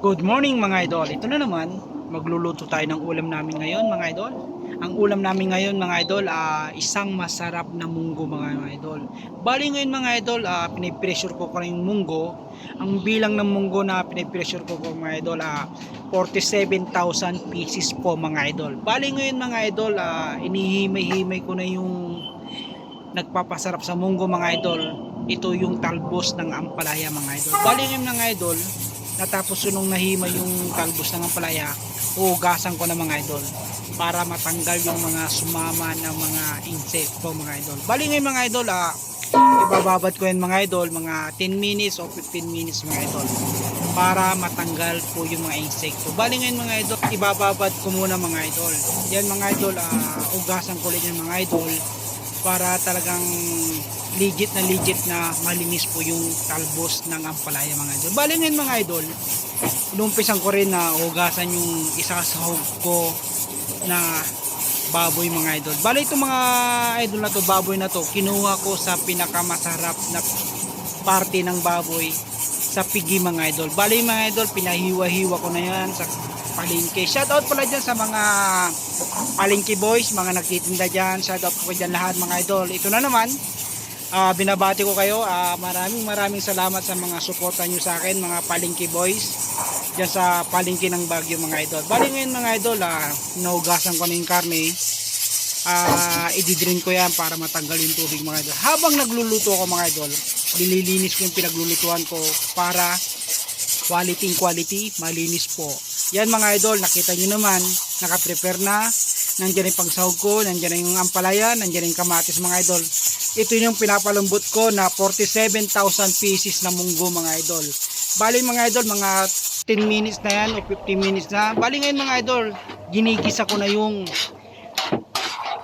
Good morning mga idol. Ito na naman, magluluto tayo ng ulam namin ngayon mga idol. Ang ulam namin ngayon mga idol, ah, isang masarap na munggo mga idol. Bali ngayon mga idol, uh, pinipressure ko ko yung munggo. Ang bilang ng munggo na pinipressure ko ko mga idol, ah, 47,000 pieces po mga idol. Bali ngayon mga idol, ah, inihimay-himay ko na yung nagpapasarap sa munggo mga idol. Ito yung talbos ng ampalaya mga idol. Bali ngayon mga idol, natapos yun nung nahima yung talbos ng ampalaya, hugasan ko na mga idol para matanggal yung mga sumama ng mga insekto mga idol. Bali ngayon mga idol, ah, ibababad ko yan mga idol, mga 10 minutes o 15 minutes mga idol para matanggal po yung mga insekto. Bali ngayon mga idol, ibababad ko muna mga idol. Yan mga idol, ah, ugasan ko ulit yan mga idol para talagang legit na legit na malinis po yung talbos ng ampalaya mga idol. Bali ngayon mga idol, inumpisan ko rin na hugasan yung isa sa hog ko na baboy mga idol. Bali itong mga idol na to, baboy na to, kinuha ko sa pinakamasarap na parte ng baboy sa pigi mga idol. Bali mga idol, pinahiwa-hiwa ko na yan sa palengke. Shoutout pala dyan sa mga palengke boys, mga nagtitinda dyan. Shoutout po dyan lahat mga idol. Ito na naman, ah, binabati ko kayo. Ah, maraming maraming salamat sa mga suporta nyo sa akin, mga palengke boys. Dyan sa palengke ng Baguio mga idol. Bali ngayon mga idol, ah, naugasan ko na yung karne. Ah, ididrin ko yan para matanggal yung tubig mga idol. Habang nagluluto ako mga idol, nililinis ko yung pinaglulutuan ko para quality quality, malinis po. Yan mga idol, nakita nyo naman, nakaprepare na. Nandiyan yung pangsahog ko, nandiyan yung ampalaya, nandiyan yung kamatis mga idol. Ito yung pinapalambot ko na 47,000 pieces na munggo mga idol. Bali mga idol, mga 10 minutes na yan o 15 minutes na. Bali ngayon mga idol, ginigisa ko na yung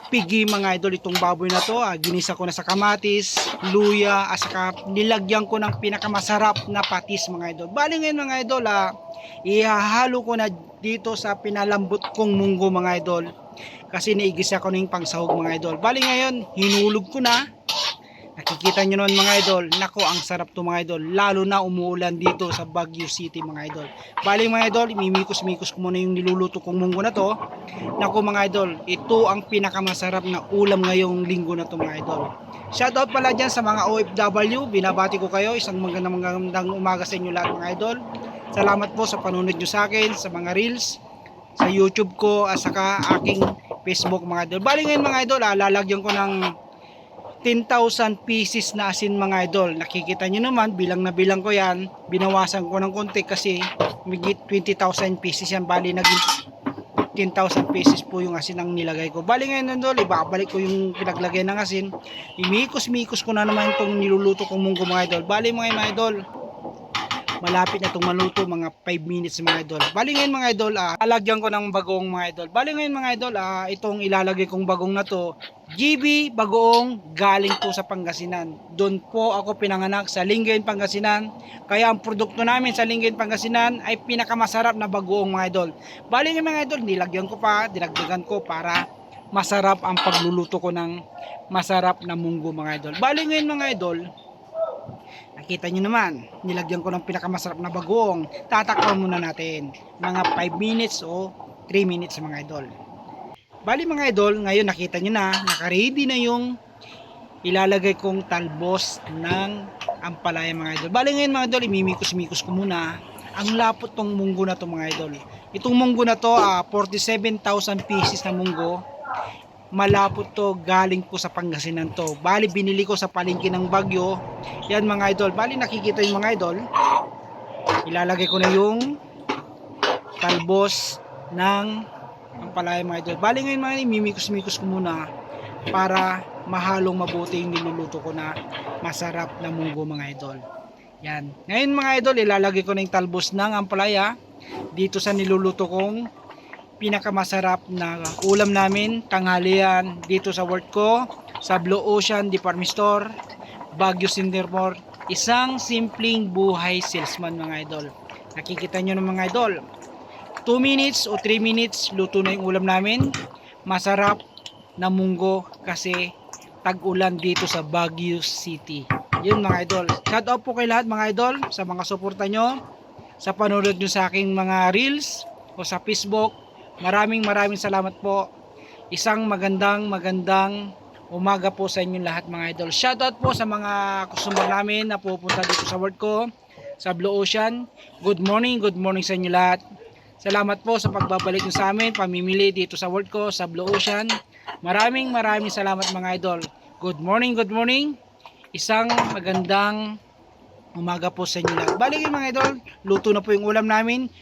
pigi mga idol itong baboy na to ah, ginisa ko na sa kamatis luya at saka nilagyan ko ng pinakamasarap na patis mga idol. Bali ngayon mga idol ah, ihahalo ko na dito sa pinalambot kong munggo mga idol. Kasi naigisa ko na yung pangsahog mga idol. Bali ngayon hinulog ko na nakikita nyo naman mga idol nako ang sarap to mga idol lalo na umuulan dito sa Baguio City mga idol bali mga idol imimikos-mikos ko muna yung niluluto kong munggo na to Nako mga idol, ito ang pinakamasarap na ulam ngayong linggo na to mga idol. Shoutout pala dyan sa mga OFW, binabati ko kayo, isang magandang magandang umaga sa inyo lahat mga idol. Salamat po sa panunod nyo sa akin, sa mga reels, sa YouTube ko, at saka aking Facebook mga idol. Bali ngayon mga idol, ah, lalagyan ko ng 10,000 pieces na asin mga idol. Nakikita nyo naman, bilang na bilang ko yan, binawasan ko ng konti kasi migit 20,000 pieces yan. Bali naging 10,000 pesos po yung asin ang nilagay ko. Bali ngayon nandol, ibabalik ko yung pinaglagay ng asin. Imikos-mikos ko na naman itong niluluto kong munggo mga idol. Bali mga mga idol, malapit na itong maluto, mga 5 minutes mga idol. Bali ngayon mga idol, ah, alagyan ko ng bagong mga idol. Bali ngayon mga idol, ah, itong ilalagay kong bagong na to, GB Bagoong galing po sa Pangasinan. Doon po ako pinanganak sa Lingayen, Pangasinan. Kaya ang produkto namin sa Lingayen, Pangasinan ay pinakamasarap na bagoong mga idol. Bali nga mga idol, nilagyan ko pa, dinagdagan ko para masarap ang pagluluto ko ng masarap na munggo mga idol. Bali ngayon mga idol, nakita nyo naman, nilagyan ko ng pinakamasarap na bagoong. Tatakpan muna natin. Mga 5 minutes o 3 minutes mga idol. Bali mga idol, ngayon nakita nyo na, nakaready na yung ilalagay kong talbos ng ampalaya mga idol. Bali ngayon mga idol, imimikos-mikos ko muna. Ang lapot tong munggo na to mga idol. Itong munggo na to, ah, 47,000 pieces na munggo. Malapot to, galing po sa Pangasinan to. Bali binili ko sa palengke ng Bagyo. Yan mga idol. Bali nakikita yung mga idol. Ilalagay ko na yung talbos ng ang palaya mga idol. Bali ngayon mga idol, mimikos-mikos ko muna para mahalong mabuti yung niluluto ko na masarap na munggo mga idol. Yan. Ngayon mga idol, ilalagay ko na yung talbos ng ampalaya dito sa niluluto kong pinakamasarap na ulam namin, tanghalian dito sa work ko, sa Blue Ocean Department Store, Baguio Cindermore. Isang simpleng buhay salesman mga idol. Nakikita nyo ng mga idol, 2 minutes o 3 minutes luto na yung ulam namin masarap na munggo kasi tag-ulan dito sa Baguio City yun mga idol shout out po kay lahat mga idol sa mga suporta nyo sa panonood nyo sa aking mga reels o sa Facebook. Maraming maraming salamat po. Isang magandang magandang umaga po sa inyong lahat mga idol. Shoutout po sa mga customer namin na pupunta dito sa work ko sa Blue Ocean. Good morning, good morning sa inyo lahat. Salamat po sa pagbabalik nyo sa amin, pamimili dito sa work ko sa Blue Ocean. Maraming maraming salamat mga idol. Good morning, good morning. Isang magandang umaga po sa inyo lahat. Balik mga idol, luto na po yung ulam namin.